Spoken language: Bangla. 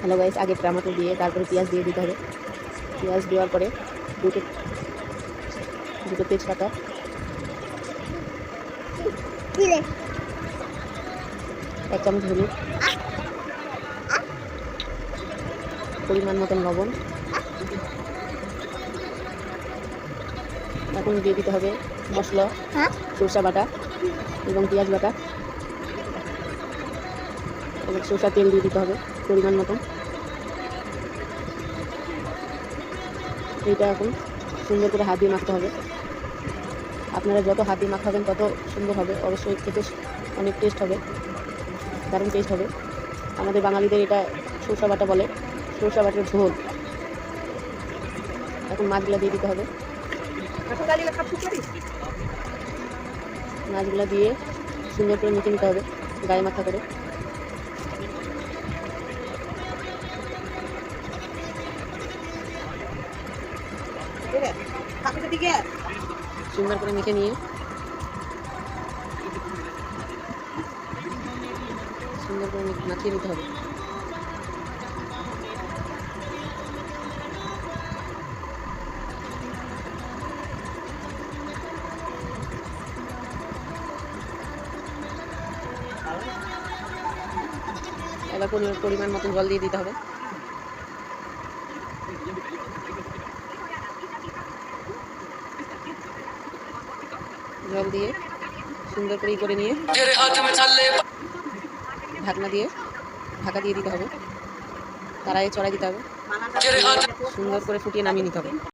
হ্যালো গাইস আগে টমেটো দিয়ে তারপরে পেঁয়াজ দিয়ে দিতে হবে। পেঁয়াজ দেওয়ার পরে দুটো দুটো তেজপাতা। এক চামচ হলুদ। পরিমাণ মতন লবণ। এখন দিয়ে দিতে হবে মশলা, সরষা বাটা এবং পেঁয়াজ বাটা। এবং সরষা তেল দিয়ে দিতে হবে, পরিমাণ মতন। এইটা এখন সুন্দর করে হাত দিয়ে মাখতে হবে। আপনারা যত হাত দিয়ে মাখাবেন, তত সুন্দর হবে। অবশ্যই খেতে অনেক টেস্ট হবে। দারুণ টেস্ট হবে। আমাদের বাঙালিদের এটা সরষা বাটা বলে। সরষা বাটার ঝোল। এখন মাছগুলো দিয়ে দিতে হবে। মাছগুলো দিয়ে সুন্দর করে মেখে নিতে হবে, গায়ে মাথা করে। সুন্দর করে মেখে নিয়ে। সুন্দর করে মাখিয়ে নিতে হবে। এবার পরি- পরিমাণ মতন জল দিয়ে দিতে হবে। জল দিয়ে সুন্দর করে ই করে নিয়ে ঢাকনা দিয়ে ঢাকা দিয়ে দিতে হবে। তারাই চড়াই দিতে হবে। সুন্দর করে ফুটিয়ে নামিয়ে নিতে হবে।